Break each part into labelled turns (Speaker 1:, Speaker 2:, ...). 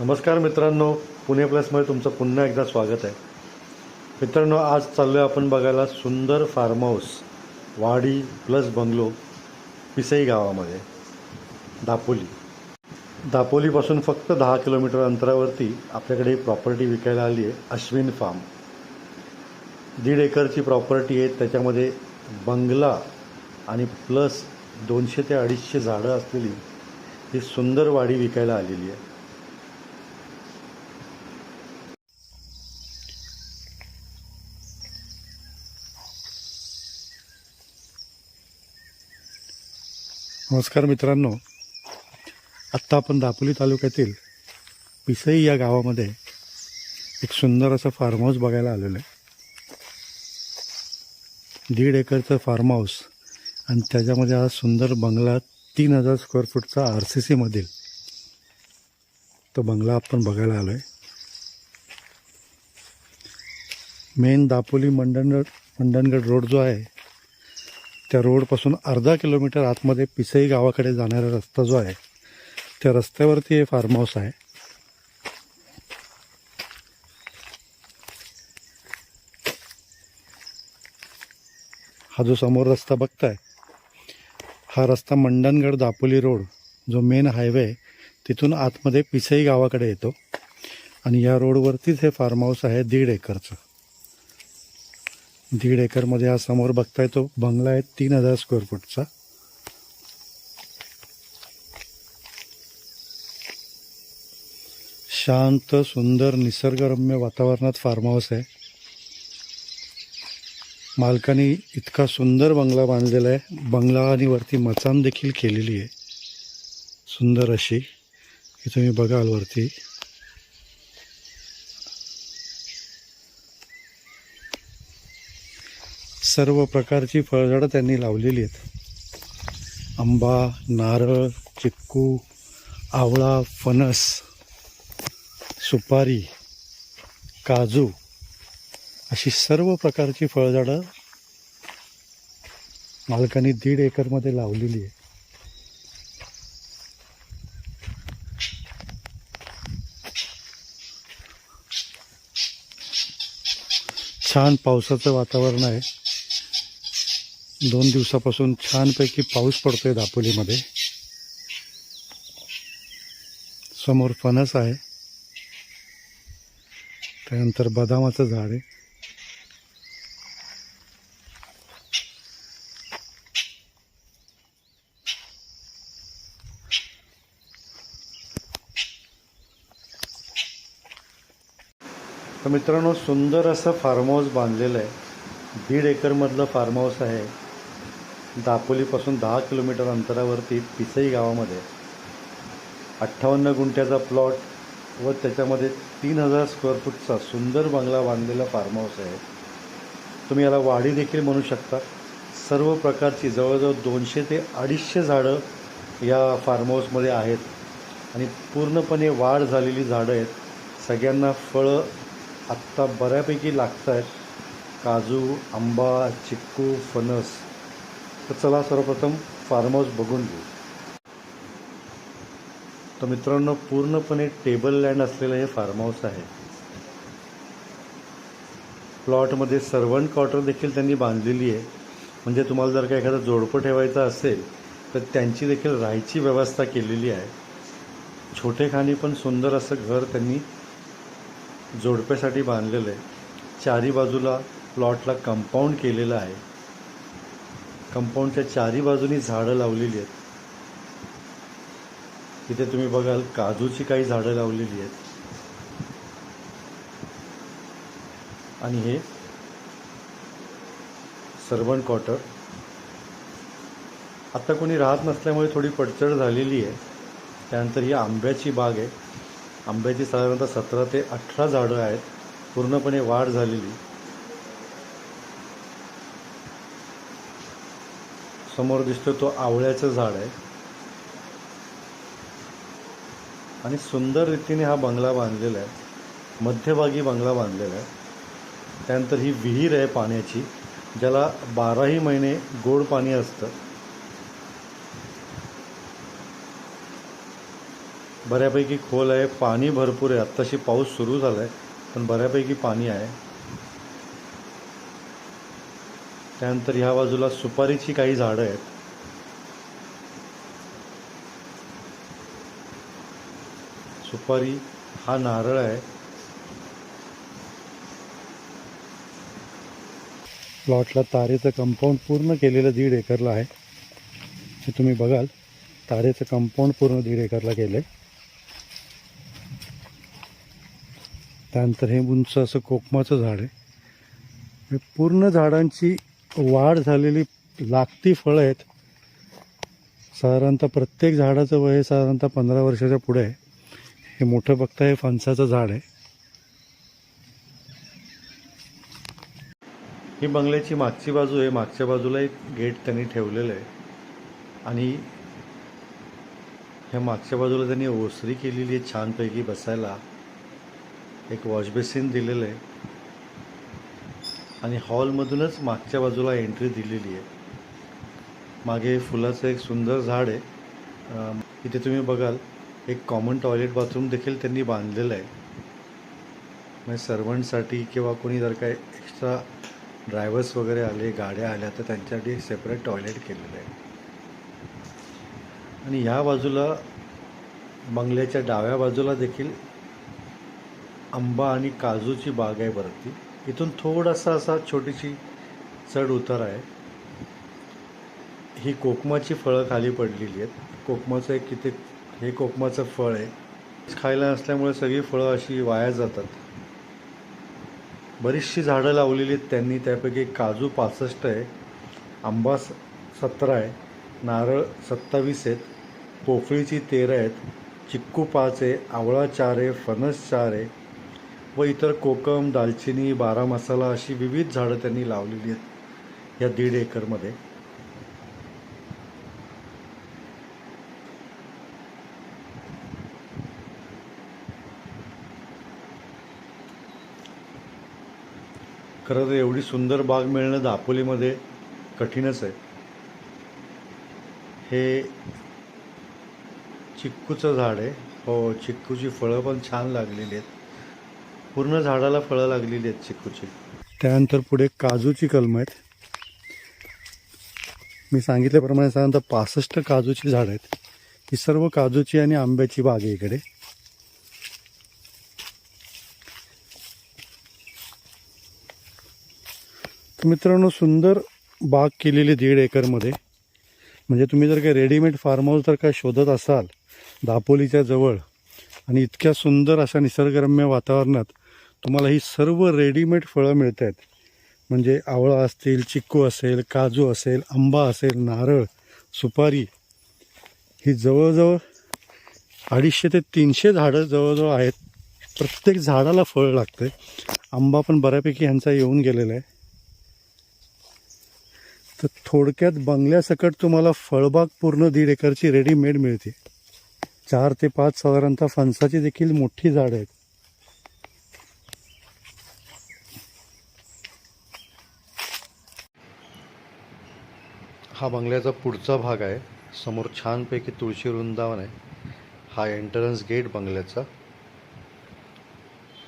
Speaker 1: नमस्कार मित्रांनो पुणे प्लसमध्ये तुमचं पुन्हा एकदा स्वागत आहे. मित्रांनो आज चाललो आहे आपण बघायला सुंदर फार्म हाऊस वाडी प्लस बंगलो पिसई गावामध्ये दापोली. दापोलीपासून फक्त दहा किलोमीटर अंतरावरती आपल्याकडे प्रॉपर्टी विकायला आली आहे अश्विन फार्म दीड एकरची प्रॉपर्टी आहे त्याच्यामध्ये बंगला आणि प्लस दोनशे ते अडीचशे झाडं असलेली ही सुंदर वाडी विकायला आलेली आहे. नमस्कार मित्रांनो. आत्ता आपण दापोली तालुक्यातील पिसई या गावामध्ये एक सुंदर असं फार्म हाऊस बघायला आलेलो आहे. दीड एकरचं फार्म हाऊस आणि त्याच्यामध्ये हा सुंदर बंगला तीन हजार स्क्वेअर फूटचा आर सी सीमधील तो बंगला आपण बघायला आलो आहे मेन दापोली मंडणगड मंडणगड रोड जो आहे त्या रोडपासून अर्धा किलोमीटर आतमध्ये पिसई गावाकडे जाणारा रस्ता जो आहे त्या रस्त्यावरती हे फार्म हाऊस आहे. हा जो समोर रस्ता बघताय हा रस्ता मंडणगड दापोली रोड जो मेन हायवे आहे तिथून आतमध्ये पिसई गावाकडे येतो. आणि या रोडवरतीच हे फार्म हाऊस आहे दीड एकरचं. दीड एकरमध्ये हा समोर बघताय तो बंगला आहे तीन हजार स्क्वेअर फूटचा शांत सुंदर निसर्गरम्य वातावरणात फार्म हाऊस आहे. मालकाने इतका सुंदर बंगला बांधलेला आहे. बंगला आणि वरती मचान देखील केलेली आहे. सुंदर अशी. की तुम्ही बघाल वरती. सर्व प्रकारची फळझाडं त्यांनी लावलेली आहेत. आंबा नारळ चिक्कू आवळा फणस सुपारी काजू अशी सर्व प्रकारची फळझाडं मालकाने दीड एकरमध्ये लावलेली आहे छान पावसाचं वातावरण आहे. दोन दिवसापासून छानपैकी पाऊस पडतोय दापोलीमध्ये. समोर फणस आहे. त्यानंतर बदामाचं झाड आहे. तर मित्रांनो सुंदर असं फार्म हाऊस बांधलेलं आहे. दीड एकरमधलं फार्म हाऊस आहे. दापोलीपासून दहा किलोमीटर अंतरावरती पिसई गावामध्ये. अठ्ठावन्न गुंठ्याचा प्लॉट व त्याच्यामध्ये तीन हजार स्क्वेअर फूटचा सुंदर बंगला बांधलेला फार्म हाऊस आहे. तुम्ही याला वाढी देखील म्हणू शकता. सर्व प्रकारची जवळजवळ दोनशे ते अडीचशे झाडं या फार्म हाऊसमध्ये आहेत. आणि पूर्णपणे वाढ झालेली झाडं आहेत. सगळ्यांना फळं आत्ता बऱ्यापैकी लागत आहेत काजू आंबा चिक्कू फणस तर चला सर्वप्रथम फार्म हाऊस बघून घेऊ. तर मित्रांनो पूर्णपणे टेबल लँड असलेलं हे फार्म हाऊस आहे. प्लॉटमध्ये सर्वंट क्वार्टर देखील त्यांनी बांधलेली आहे. म्हणजे तुम्हाला जर का एखादं जोडपं ठेवायचं असेल तर त्यांची देखील राहायची व्यवस्था केलेली आहे. छोटेखानी पण सुंदर असं घर त्यांनी जोडप्यासाठी बांधलेलं आहे. चारी बाजूला प्लॉटला कंपाऊंड केलेलं आहे. कंपाऊंडच्या चारी बाजूनी झाडं लावलेली आहेत. तिथे तुम्ही बघाल काजूची काही झाडं लावलेली आहेत. आणि हे सर्वन क्वार्टर. आत्ता कोणी राहत नसल्यामुळे थोडी पडचड झालेली आहे. त्यानंतर ही आंब्याची बाग आहे. आंब्याची साधारणतः सतरा ते अठरा झाडं आहेत. पूर्णपणे वाढ झालेली. समोर दिसतो तो आवळ्याचं झाड आहे. आणि सुंदर रीतीने हा बंगला बांधलेला आहे. मध्यभागी बंगला बांधलेला आहे. त्यानंतर ही विहीर आहे पाण्याची ज्याला बाराही महिने गोड पाणी असतं. बऱ्यापैकी खोल आहे पाणी भरपूर आहे. आत्ताशी पाऊस सुरू झाला आहे पण बऱ्यापैकी पाणी आहे. त्यानंतर ह्या बाजूला सुपारीची काही झाडं आहेत. सुपारी हा नारळ आहे. प्लॉटला तारेचं कंपाऊंड पूर्ण केलेलं दीड एकरला आहे. हे तुम्ही बघाल तारेचं कंपाऊंड पूर्ण दीड एकरला केलं आहे त्यानंतर हे उंच असं कोकमाचं झाड आहे. पूर्ण झाडांची वाढ झालेली लागती फळं आहेत. साधारणतः प्रत्येक झाडाचं वय साधारणतः पंधरा वर्षाच्या पुढे आहे. हे मोठं बघता हे फणसाचं झाड आहे. ही बंगल्याची मागची बाजू आहे. मागच्या बाजूला एक गेट त्यांनी ठेवलेलं आहे. आणि ह्या मागच्या बाजूला त्यांनी ओसरी केलेली आहे छानपैकी बसायला. एक वॉशबेसिन दिलेलं आहे. आणि हॉलमधूनच मागच्या बाजूला एंट्री दिलेली आहे. मागे फुलाचं एक सुंदर झाड आहे. इथे तुम्ही बघाल एक कॉमन टॉयलेट बाथरूम देखील त्यांनी बांधलेलं आहे. म्हणजे सर्वंटसाठी किंवा कोणी जर काय एक्स्ट्रा ड्रायव्हर्स वगैरे आले गाड्या आल्या तर त्यांच्यासाठी सेपरेट टॉयलेट केलेलं आहे. आणि ह्या बाजूला बंगल्याच्या डाव्या बाजूला देखील आंबा आणि काजूची बाग आहे वरती. इथून थोडासा असा छोटीशी चढ उतार आहे. ही कोकमाची फळं खाली पडलेली आहेत. कोकमाचं एक किती हे कोकमाचं फळ आहे. खायला नसल्यामुळे सगळी फळं अशी वाया जातात. बरीचशी झाडं लावलेली आहेत त्यांनी. त्यापैकी काजू पासष्ट आहे. आंबा स सतरा आहे. नारळ सत्तावीस आहेत. पोफळीची तेरा आहेत. चिक्कू पाच आहे. आवळा चार आहे. फणस चार आहे. व इतर कोकम दालचिनी बारा मसाला अशी विविध झाडं त्यांनी लावलेली आहेत या दीड एकरमध्ये. खरं तर एवढी सुंदर बाग मिळणं दापोलीमध्ये कठीणच आहे. हे चिक्कूचं झाड आहे. हो चिक्कूची फळं पण छान लागलेली आहेत. पूर्ण झाडाला फळं लागलेली आहेत चिकूची. त्यानंतर पुढे काजूची कलम आहेत. मी सांगितल्याप्रमाणे साधारणतः पासष्ट काजूची झाडं आहेत. ही सर्व काजूची आणि आंब्याची बाग आहे इकडे. मित्रांनो सुंदर बाग केलेली दीड एकरमध्ये. म्हणजे तुम्ही जर काही रेडीमेड फार्म हाऊस जर काय शोधत असाल दापोलीच्या जवळ आणि इतक्या सुंदर अशा निसर्गरम्य वातावरणात तुम्हाला ही सर्व रेडीमेड फळं मिळत आहेत म्हणजे आवळा असतील चिक्कू असेल काजू असेल आंबा असेल नारळ सुपारी. ही जवळजवळ अडीचशे ते तीनशे झाडं जवळजवळ आहेत. प्रत्येक झाडाला फळ लागतं आंबा पण बऱ्यापैकी ह्यांचा येऊन गेलेला आहे. तर थोडक्यात बंगल्यासकट तुम्हाला फळबाग पूर्ण दीड एकरची रेडीमेड मिळते. चार ते पाच साधारणतः फणसाची देखील मोठी झाडं आहेत. हा बंगल्याचा पुढचा भाग आहे. समोर छानपैकी तुळशी वृंदावन आहे. हा एंट्रन्स गेट बंगल्याचा.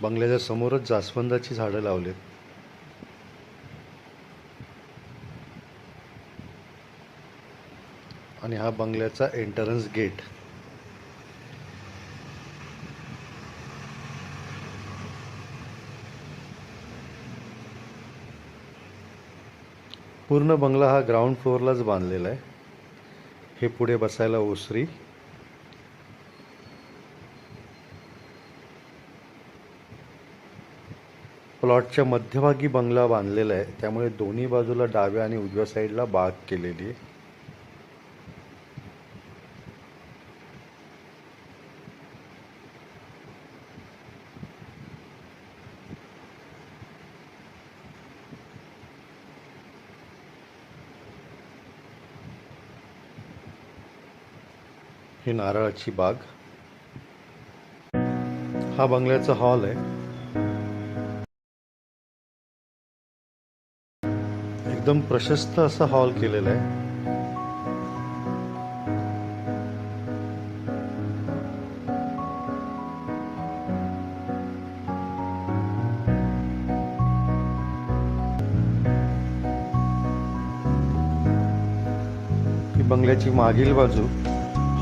Speaker 1: बंगल्याच्या समोरच जास्वंदाची झाडं लावलीत. आणि हा बंगल्याचा एंट्रन्स गेट पूर्ण बंगला हा ग्राउंड फ्लोअरलाच बांधलेला आहे. हे पुढे बसायला ओसरी. प्लॉटच्या मध्यभागी बंगला बांधलेला आहे. त्यामुळे दोन्ही बाजूला डाव्या आणि उजव्या साईडला बाग केलेली आहे. ही नारळाची बाग. हा बंगल्याचा हॉल आहे. एकदम प्रशस्त असा हॉल केलेला आहे. बंगल्याची मागील बाजू.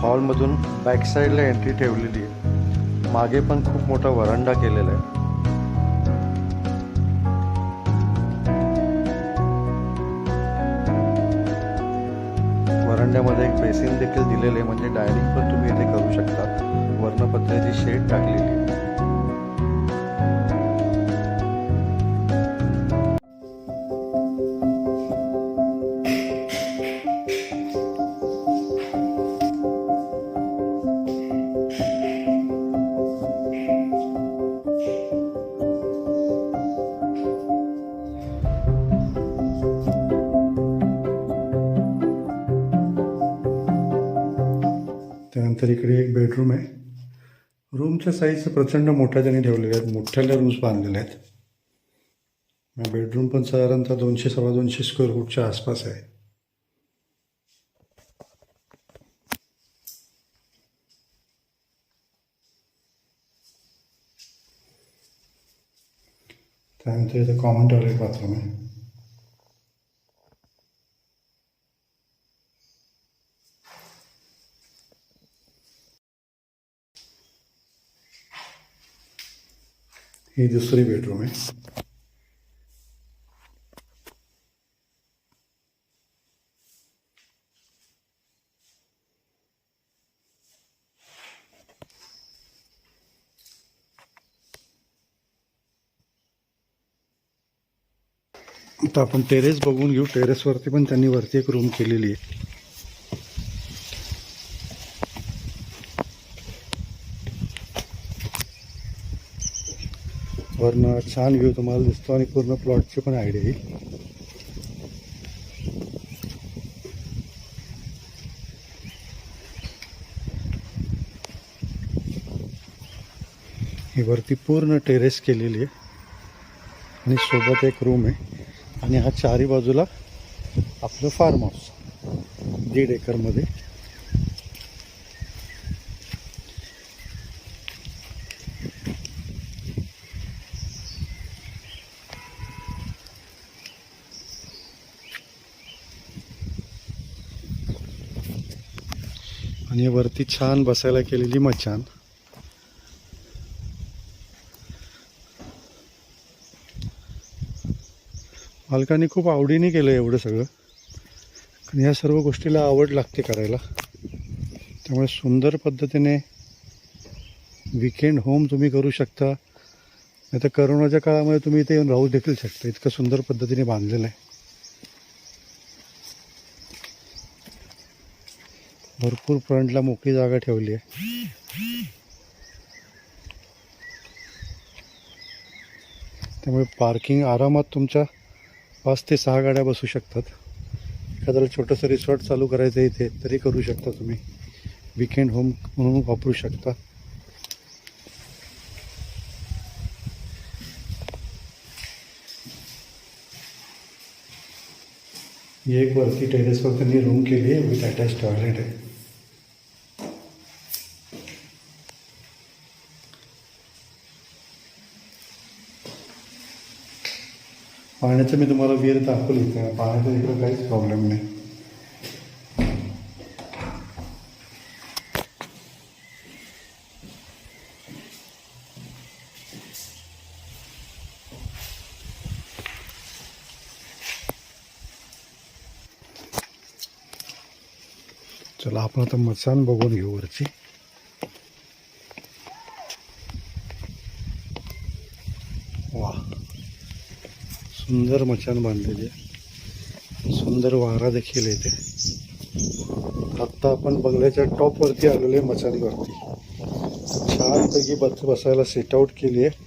Speaker 1: हॉलमधून बॅक साईडला एंट्री ठेवलेली आहे. मागे पण खूप मोठा वरांडा केलेला आहे. वरांड्यामध्ये एक बेसिन देखील दिलेले आहे म्हणजे डायनिंग पण तुम्ही इथे करू शकता. वर्णपत्र्याची शेड टाकलेली रूमच्या साईज प्रचंड मोठ्या त्यांनी ठेवलेल्या आहेत मोठ्याल्या रूम्स बांधलेल्या आहेत. बेडरूम पण साधारणतः दोनशे सव्वा दोनशे स्क्वेअर फूटच्या आसपास आहे. त्यानंतर इथं कॉमन टॉयलेट बाथरूम आहे. ही दुसरी बेडरूम आहे. आता आपण टेरेस बघून घेऊ. टेरेसवरती पण त्यांनी वरती एक रूम केलेली आहे. वरनं छान व्ह्यू तुम्हाला दिसतो आणि पूर्ण प्लॉटची पण आयडिया येईल ही वरती पूर्ण टेरेस केलेली आहे. आणि सोबत एक रूम आहे. आणि हा चारी बाजूला आपलं फार्म हाऊस दीड एकरमध्ये आणि वरती छान बसायला केलेली मचान. मालकांनी खूप आवडीने केलं एवढं सगळं. आणि ह्या सर्व गोष्टीला आवड लागते करायला. त्यामुळे सुंदर पद्धतीने विकेंड होम तुम्ही करू शकता. नाही तर करोनाच्या काळामध्ये तुम्ही इथे येऊन राहू देखील शकता. इतकं सुंदर पद्धतीने बांधलेलं आहे. भरपूर फ्रंटला मोकळी जागा ठेवली आहे. त्यामुळे पार्किंग आरामात तुमच्या पाच ते सहा गाड्या बसू शकतात. एखाद्याला छोटंसं रिसॉर्ट चालू करायचं आहे इथे तरी करू शकता तुम्ही. विकेंड होम म्हणून वापरू शकता. ही एक वरती टेरेसवर त्यांनी रूम केली आहे विथ अटॅच टॉयलेट आहे. पाण्याचं मी तुम्हाला विहीर दाखवली तर पाण्याचा इकडं काहीच प्रॉब्लेम नाही. चला आपण आता मचान बघून घेऊ वरची सुंदर मचान बांधलेली आहे. सुंदर वारा देखील येते. आत्ता आपण बंगल्याच्या टॉपवरती आलेलो आहे मचानवरती छानपैकी बस बसायला सेट आऊट केली आहे.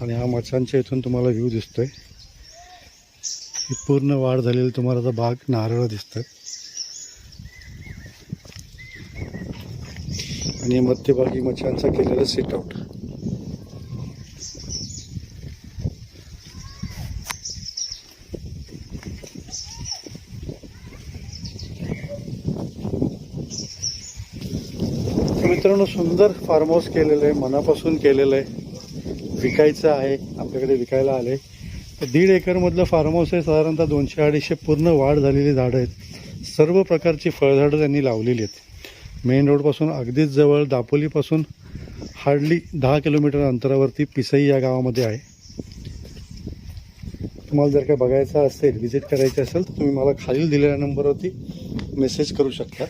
Speaker 1: आणि हा मचानच्या इथून तुम्हाला व्ह्यू दिसतो ही पूर्ण वाढ झालेली तुम्हाला आता बाग नारळ दिसतात आणि मध्यभागी मच्छांचा केलेला सिट आउट मित्रांनो सुंदर फार्म हाऊस केलेलं आहे मनापासून केलेलं आहे. विकायचं आहे आपल्याकडे विकायला आले तर दीड एकरमधलं फार्म हाऊस आहे साधारणतः दोनशे अडीचशे पूर्ण वाढ झालेली झाडं आहेत. सर्व प्रकारची फळझाडं त्यांनी लावलेली आहेत. मेन रोडपासून अगदीच जवळ दापोलीपासून हार्डली दहा किलोमीटर अंतरावरती पिसई या गावामध्ये आहे. तुम्हाला जर काय बघायचं असेल व्हिजिट करायची असेल तर तुम्ही मला खालील दिलेल्या नंबरवरती मेसेज करू शकता.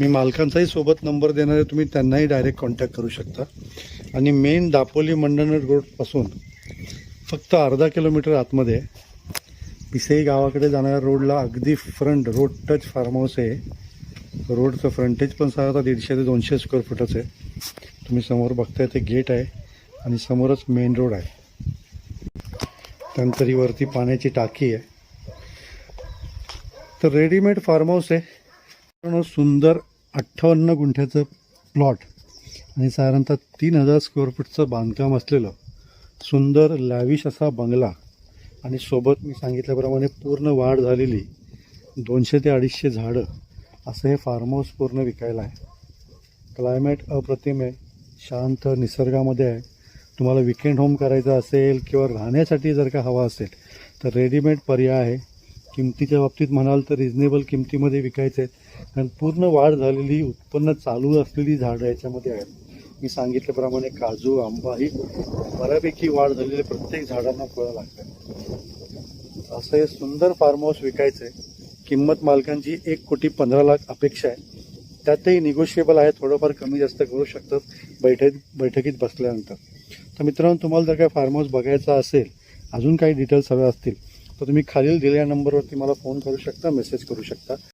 Speaker 1: मी मालकांचाही सोबत नंबर देणार आहे तुम्ही त्यांनाही डायरेक्ट कॉन्टॅक्ट करू शकता. आणि मेन दापोली मंडणगड रोडपासून फक्त अर्धा किलोमीटर आतमध्ये पिसई गावाकडे जाणाऱ्या रोडला अगदी front road touch farm house आहे. रोडचं फ्रंटेज पण साधारण दीडशे ते दोनशे स्क्वेअर फुटाचं आहे. तुम्ही समोर बघताय ते गेट आहे आणि समोरच मेन रोड आहे. त्यानंतर ही वरती पाण्याची टाकी आहे. तर रेडीमेड फार्म हाऊस आहे. पण सुंदर अठ्ठावन्न गुंठ्याचं प्लॉट आणि साधारणतः तीन हजार स्क्वेअर फूटचं बांधकाम असलेलं सुंदर लॅविश असा बंगला. आणि सोबत मी सांगितल्याप्रमाणे पूर्ण वाढ झालेली दोनशे ते अडीचशे झाडं असं हे फार्म हाऊस पूर्ण विकायला आहे. क्लायमेट अप्रतिम आहे शांत निसर्गामध्ये आहे. तुम्हाला विकेंड होम करायचं असेल किंवा राहण्यासाठी जर का हवा असेल तर रेडीमेड पर्याय आहे. किमतीच्या बाबतीत म्हणाल तर रिजनेबल किमतीमध्ये विकायचे आहेत कारण पूर्ण वाढ झालेली उत्पन्न चालू असलेली झाडं याच्यामध्ये आहेत. मी सांगितल्याप्रमाणे काजू आंबा ही बऱ्यापैकी वाढ झालेली प्रत्येक झाडांना फळं लागतात. असं हे सुंदर फार्म हाऊस विकायचं आहे. किंमत मालकांची एक कोटी पंधरा लाख अपेक्षा आहे. त्यातही निगोशिएबल आहे थोडंफार कमी जास्त करू शकतात बैठक बैठकीत बसल्यानंतर. तर मित्रांनो तुम्हाला जर काय फार्म हाऊस बघायचा असेल अजून काही डिटेल्स हव्या असतील तर तुम्ही खालील दिलेल्या नंबरवरती मला फोन करू शकता मेसेज करू शकता.